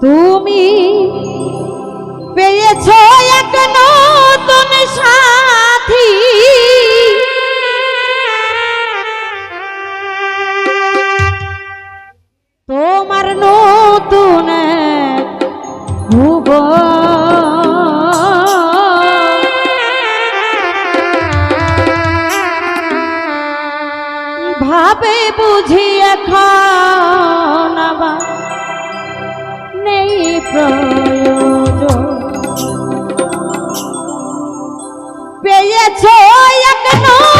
তুমি পেয়েছ এক নতুন সাথী। তোমার নতুন ভাবে বুঝি এখন আবার নেই প্রয়োজন। পেয়েছ এক নতুন